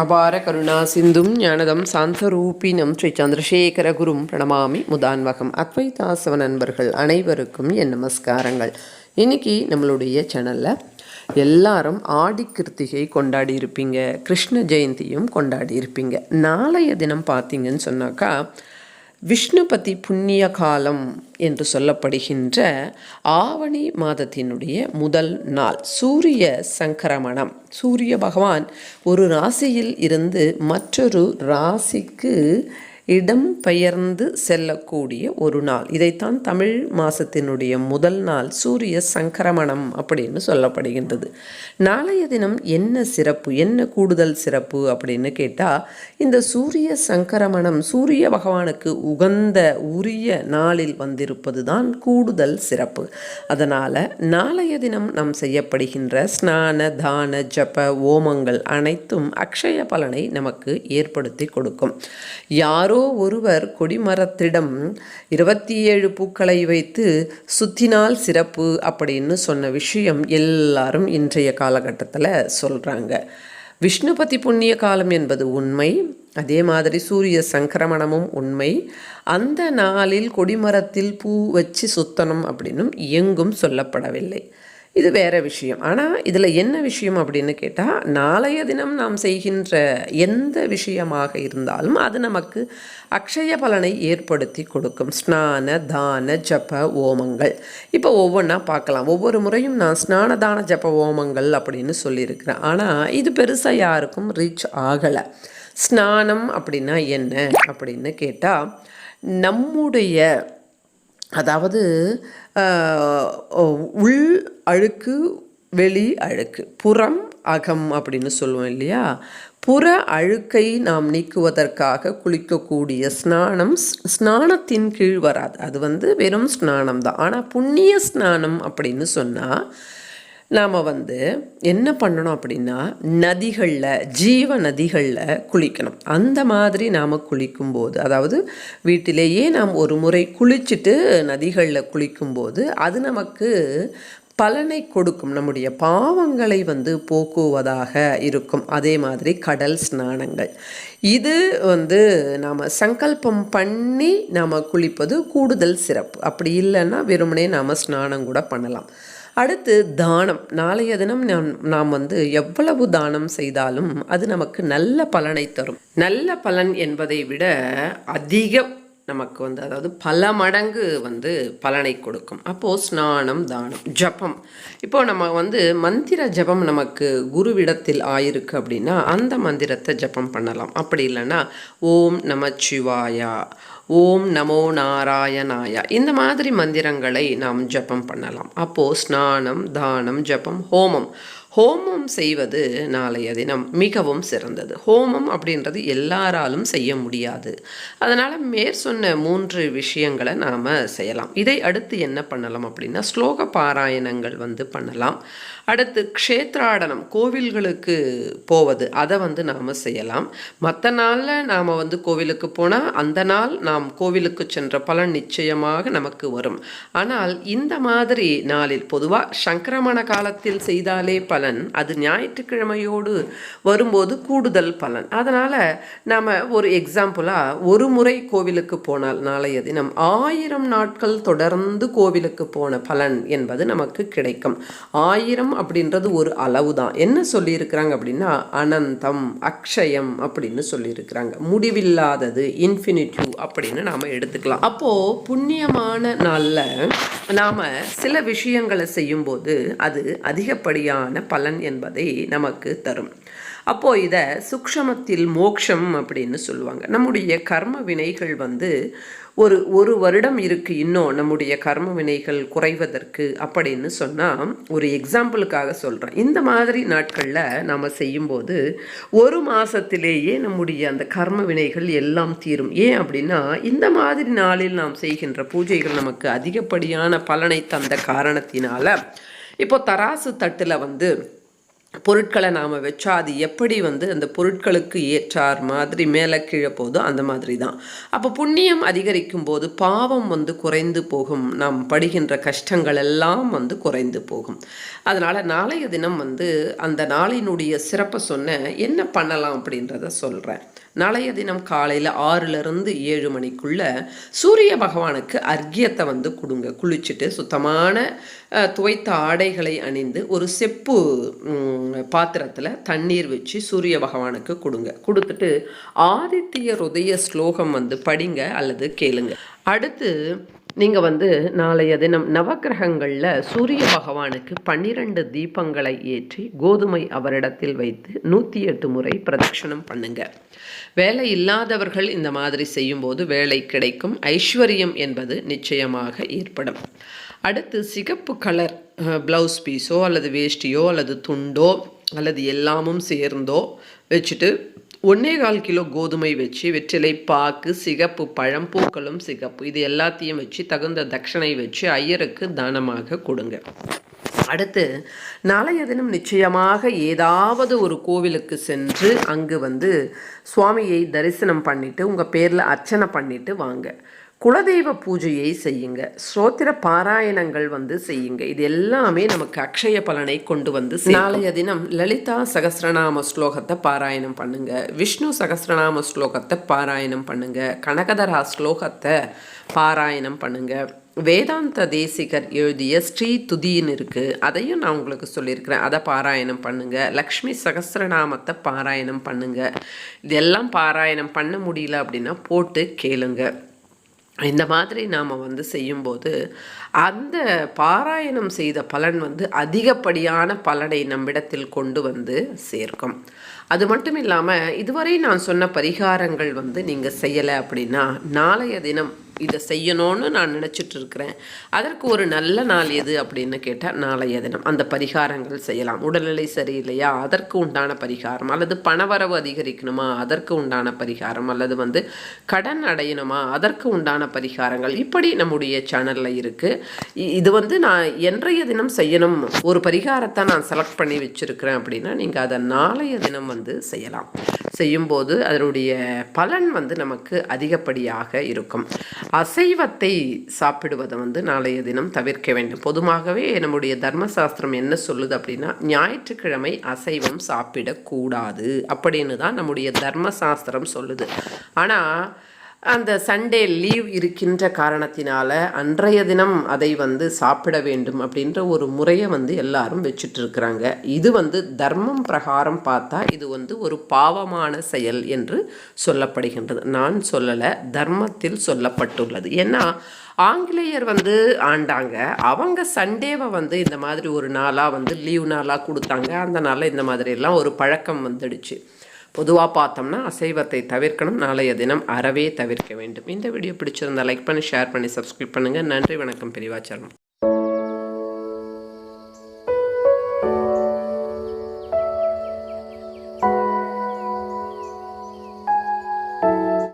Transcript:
அபார கருணா சிந்தும் ஞானதம் சாந்தரூபினம் ஸ்ரீ சந்திரசேகர குரும் பிரணமாமி முதான்வகம். அத்வைதாசவ நண்பர்கள் அனைவருக்கும் என் நமஸ்காரங்கள். இன்னைக்கு நம்மளுடைய சேனலில் எல்லாரும் ஆடி கிருத்திகை கொண்டாடி இருப்பீங்க. கிருஷ்ண ஜெயந்தியும் கொண்டாடி இருப்பீங்க. நாளைய தினம் பார்த்தீங்கன்னு சொன்னாக்கா விஷ்ணுபதி புண்ணிய காலம் என்று சொல்லப்படுகின்ற ஆவணி மாதத்தினுடைய முதல் நாள் சூரிய சங்கரமணம். சூரிய பகவான் ஒரு ராசியில் இருந்து மற்றொரு ராசிக்கு இடம் பெயர்ந்து செல்லக்கூடிய ஒரு நாள். இதைத்தான் தமிழ் மாதத்தினுடைய முதல் நாள் சூரிய சங்கரமணம் அப்படின்னு சொல்லப்படுகின்றது. நாளைய தினம் என்ன சிறப்பு என்ன கூடுதல் சிறப்பு அப்படின்னு கேட்டால் இந்த சூரிய சங்கரமணம் சூரிய பகவானுக்கு உகந்த உரிய நாளில் வந்திருப்பது தான் கூடுதல் சிறப்பு. அதனால் நாளைய தினம் நாம் செய்யப்படுகின்ற ஸ்நான தான ஜப ஓமங்கள் அனைத்தும் அக்ஷய பலனை நமக்கு ஏற்படுத்தி கொடுக்கும். யாரோ ஒருவர் கொடிமரத்திடம் இருபத்தி ஏழு பூக்களை வைத்து சுத்தினால் சிறப்பு அப்படின்னு சொன்ன விஷயம் எல்லாரும் இன்றைய காலகட்டத்தில் சொல்கிறாங்க விஷ்ணுபதி புண்ணிய காலம் என்பது உண்மை. அதே மாதிரி சூரிய சங்கிரமணமும் உண்மை. அந்த நாளில் கொடிமரத்தில் பூ வச்சு சுத்தணும் அப்படின்னும் எங்கும் சொல்லப்படவில்லை. இது வேறு விஷயம். ஆனால் இதில் என்ன விஷயம் அப்படின்னு கேட்டால் நாளைய தினம் நாம் செய்கின்ற எந்த விஷயமாக இருந்தாலும் அது நமக்கு அக்ஷய பலனை ஏற்படுத்தி கொடுக்கும். ஸ்நான தான ஜப ஓமங்கள். இப்போ ஒவ்வொன்றா பார்க்கலாம். ஒவ்வொரு முறையும் நான் ஸ்நான தான ஜப ஓமங்கள் அப்படின்னு சொல்லியிருக்கிறேன். ஆனால் இது பெருசாக யாருக்கும் ரீச் ஆகலை. ஸ்நானம் அப்படின்னா என்ன அப்படின்னு கேட்டால் நம்முடைய அதாவது உள் அழுக்கு வெளி அழுக்கு புறம் அகம் அப்படின்னு சொல்லுவோம் இல்லையா? புற அழுக்கை நாம் நீக்குவதற்காக குளிக்கக்கூடிய ஸ்நானம் ஸ்நானத்தின் கீழ் வராது. அது வந்து வெறும் ஸ்நானம் தான் ஆனால் புண்ணிய ஸ்நானம் அப்படின்னு சொன்னால் நாம் வந்து என்ன பண்ணணும் அப்படின்னா நதிகளில் ஜீவ நதிகளில் குளிக்கணும். அந்த மாதிரி நாம் குளிக்கும்போது அதாவது வீட்டிலேயே நாம் ஒரு முறை குளிச்சுட்டு நதிகளில் குளிக்கும்போது அது நமக்கு பலனை கொடுக்கும். நம்முடைய பாவங்களை வந்து போக்குவதாக இருக்கும். அதே மாதிரி கடல் ஸ்நானங்கள். இது வந்து நாம் சங்கல்பம் பண்ணி நாம் குளிப்பது கூடுதல் சிறப்பு. அப்படி இல்லைன்னா வெறுமனே நாம் ஸ்நானம் கூட பண்ணலாம். அடுத்து தானம். நாளைய தினம் நாம் நாம் வந்து எவ்வளவு தானம் செய்தாலும் அது நமக்கு நல்ல பலனை தரும். நல்ல பலன் என்பதை விட அதிக நமக்கு வந்து அதாவது பல மடங்கு வந்து பலனை கொடுக்கும். அப்போது ஸ்நானம் தானம் ஜபம். இப்போது நம்ம வந்து மந்திர ஜபம் நமக்கு குருவிடத்தில் ஆயிருக்கு அப்படின்னா அந்த மந்திரத்தை ஜபம் பண்ணலாம். அப்படி இல்லைன்னா ஓம் நமச்சிவாயா ஓம் நமோ நாராயணாயா இந்த மாதிரி மந்திரங்களை நாம் ஜபம் பண்ணலாம். அப்போது ஸ்நானம் தானம் ஜபம் ஹோமம். ஹோமம் செய்வது நாளைய தினம் மிகவும் சிறந்தது. ஹோமம் அப்படின்றது எல்லாராலும் செய்ய முடியாது. அதனால் மேற் சொன்ன மூன்று விஷயங்களை நாம் செய்யலாம். இதை அடுத்து என்ன பண்ணலாம் அப்படின்னா ஸ்லோக பாராயணங்கள் வந்து பண்ணலாம். அடுத்து க்ஷேத்ராடனம் கோவில்களுக்கு போவது அதை வந்து நாம் செய்யலாம். மற்ற நாளில் நாம் வந்து கோவிலுக்கு போனால் அந்த நாள் நாம் கோவிலுக்கு சென்ற பலன் நிச்சயமாக நமக்கு வரும். ஆனால் இந்த மாதிரி நாளில் பொதுவாக சங்கரமண காலத்தில் செய்தாலே பலன் அது ஞாயிற்றுக்கிழமையோடு வரும்போது கூடுதல் பலன். அதனால் நாம் ஒரு எக்ஸாம்பிளாக ஒரு முறை கோவிலுக்கு போனால் நாளைய தினம் ஆயிரம் நாட்கள் தொடர்ந்து கோவிலுக்கு போன பலன் என்பது நமக்கு கிடைக்கும். ஆயிரம் அப்படின்றது ஒரு அளவு தான். என்ன சொல்லியிருக்கிறாங்க அப்படின்னா அனந்தம் அக்ஷயம் அப்படின்னு சொல்லியிருக்கிறாங்க. முடிவில்லாதது இன்ஃபினிட்டிவ் அப்படின்னு நாம் எடுத்துக்கலாம். அப்போது புண்ணியமான நாளில் நாம் சில விஷயங்களை செய்யும்போது அது அதிகப்படியான பலன் என்பதை நமக்கு தரும். அப்போது இதை சுக்ஷமத்தில் மோக்ஷம் அப்படின்னு சொல்லுவாங்க. நம்முடைய கர்ம வினைகள் வந்து ஒரு ஒரு வருடம் இருக்குது இன்னும் நம்முடைய கர்ம வினைகள் குறைவதற்கு அப்படின்னு சொன்னால் ஒரு எக்ஸாம்பிளுக்காக சொல்கிறேன் இந்த மாதிரி நாட்களில் நாம் செய்யும்போது ஒரு மாதத்திலேயே நம்முடைய அந்த கர்ம வினைகள் எல்லாம் தீரும். ஏன் அப்படின்னா இந்த மாதிரி நாளில் நாம் செய்கின்ற பூஜைகள் நமக்கு அதிகப்படியான பலனை தந்த காரணத்தினால இப்போ தராசு தட்டில் வந்து பொருட்களை நாம் வச்சா அது எப்படி வந்து அந்த பொருட்களுக்கு ஏற்றார் மாதிரி மேலே கீழே போதோ அந்த மாதிரி தான் அப்போ புண்ணியம் அதிகரிக்கும் போது பாவம் வந்து குறைந்து போகும். நாம் படுகின்ற கஷ்டங்கள் எல்லாம் வந்து குறைந்து போகும். அதனால் நாளைய தினம் வந்து அந்த நாளினுடைய சிறப்பை சொன்ன என்ன பண்ணலாம் அப்படின்றத சொல்கிறேன் நாளைய தினம் காலையில் ஆறுலேருந்து ஏழு மணிக்குள்ளே சூரிய பகவானுக்கு அர்க்கியத்தை வந்து கொடுங்க. குளிச்சுட்டு சுத்தமான துவைத்த ஆடைகளை அணிந்து ஒரு செப்பு பாத்திரத்தில் தண்ணீர் வச்சு சூரிய பகவானுக்கு கொடுங்க. கொடுத்துட்டு ஆதித்ய ஹுதய ஸ்லோகம் வந்து படிங்க அல்லது கேளுங்க. அடுத்து நீங்கள் வந்து நாளைய தினம் நவக்கிரகங்களில் சூரிய பகவானுக்கு பன்னிரண்டு தீபங்களை ஏற்றி கோதுமை அவரிடத்தில் வைத்து நூற்றி எட்டு முறை பிரதட்சணம் பண்ணுங்க. வேலை இல்லாதவர்கள் இந்த மாதிரி செய்யும்போது வேலை கிடைக்கும். ஐஸ்வர்யம் என்பது நிச்சயமாக ஏற்படும். அடுத்து சிகப்பு கலர் ப்ளவுஸ் பீஸோ அல்லது வேஷ்டியோ அல்லது துண்டோ அல்லது எல்லாமும் சேர்ந்தோ வச்சுட்டு ஒன்னே கால் கிலோ கோதுமை வச்சு வெற்றிலை பாக்கு சிகப்பு பழம் பூக்களும் சிகப்பு இது எல்லாத்தையும் வச்சு தகுந்த தட்சணை வச்சு ஐயருக்கு தானமாக கொடுங்க. அடுத்து நாளைய தினம் நிச்சயமாக ஏதாவது ஒரு கோவிலுக்கு சென்று அங்கு வந்து சுவாமியை தரிசனம் பண்ணிவிட்டு உங்கள் பேரில் அர்ச்சனை பண்ணிவிட்டு வாங்க. குலதெய்வ பூஜையை செய்யுங்க. ஸ்ரோத்திர பாராயணங்கள் வந்து செய்யுங்க. இது எல்லாமே நமக்கு அக்ஷய பலனை கொண்டு வந்து நாளைய தினம் லலிதா சகஸ்ரநாம ஸ்லோகத்தை பாராயணம் பண்ணுங்க. விஷ்ணு சகசிரநாம ஸ்லோகத்தை பாராயணம் பண்ணுங்க. கனகதரா ஸ்லோகத்தை பாராயணம் பண்ணுங்க. வேதாந்த தேசிகர் எழுதிய ஸ்ரீ துதின்னு இருக்குது அதையும் நான் உங்களுக்கு சொல்லியிருக்கிறேன். அதை பாராயணம் பண்ணுங்கள் லக்ஷ்மி சகசிரநாமத்தை பாராயணம் பண்ணுங்கள் இதெல்லாம் பாராயணம் பண்ண முடியல அப்படின்னா போட்டு கேளுங்கள் இந்த மாதிரி நாம் வந்து செய்யும்போது அந்த பாராயணம் செய்த பலன் வந்து அதிகப்படியான பலனை நம்மிடத்தில் கொண்டு வந்து சேர்க்கும். அது மட்டும் இல்லாமல் இதுவரை நான் சொன்ன பரிகாரங்கள் வந்து நீங்கள் செய்யலை அப்படின்னா நாளைய தினம் இதை செய்யணும்னு நான் நினச்சிட்டு இருக்கிறேன் அதற்கு ஒரு நல்ல நாள் எது அப்படின்னு கேட்டால் நாளைய தினம் அந்த பரிகாரங்கள் செய்யலாம். உடல்நிலை சரியில்லையா? அதற்கு உண்டான பரிகாரம். அல்லது பணவரவு அதிகரிக்கணுமா? அதற்கு உண்டான பரிகாரம். அல்லது வந்து கடன் அடையணுமா? அதற்கு உண்டான பரிகாரங்கள். இப்படி நம்முடைய சேனலில் இருக்குது இது வந்து நான் என்றைய தினம் செய்யணும். ஒரு பரிகாரத்தை நான் செலக்ட் பண்ணி வச்சுருக்கிறேன் அப்படின்னா நீங்கள் அதை நாளைய தினம் வந்து செய்யலாம். செய்யும்போது அதனுடைய பலன் வந்து நமக்கு அதிகப்படியாக இருக்கும். அசைவத்தை சாப்பிடுவதை வந்து நாளைய தினம் தவிர்க்க வேண்டும். பொதுவாகவே நம்முடைய தர்மசாஸ்திரம் என்ன சொல்லுது அப்படின்னா ஞாயிற்றுக்கிழமை அசைவம் சாப்பிடக்கூடாது அப்படின்னு தான் நம்முடைய தர்மசாஸ்திரம் சொல்லுது. ஆனால் அந்த சண்டே லீவ் இருக்கின்ற காரணத்தினால அன்றைய தினம் அதை வந்து சாப்பிட வேண்டும் அப்படின்ற ஒரு முறையை வந்து எல்லாரும் வச்சுட்டு இருக்கிறாங்க இது வந்து தர்மம் பிரகாரம் பார்த்தா இது வந்து ஒரு பாவமான செயல் என்று சொல்லப்படுகின்றது. நான் சொல்லலை தர்மத்தில் சொல்லப்பட்டுள்ளது. ஏன்னா ஆங்கிலேயர் வந்து ஆண்டாங்க. அவங்க சண்டேவை வந்து இந்த மாதிரி ஒரு நாளாக வந்து லீவ் நாளாக கொடுத்தாங்க. அந்த நாளில் இந்த மாதிரி எல்லாம் ஒரு பழக்கம் வந்துடுச்சு. பொதுவாக பார்த்தோம்னா அசைவத்தை தவிர்க்கணும். நாளைய தினம் அறவே தவிர்க்க வேண்டும். இந்த வீடியோ பிடிச்சிருந்தால் லைக் பண்ணி ஷேர் பண்ணி சப்ஸ்கிரைப் பண்ணுங்கள் நன்றி வணக்கம் பெரியவாச்சரணம்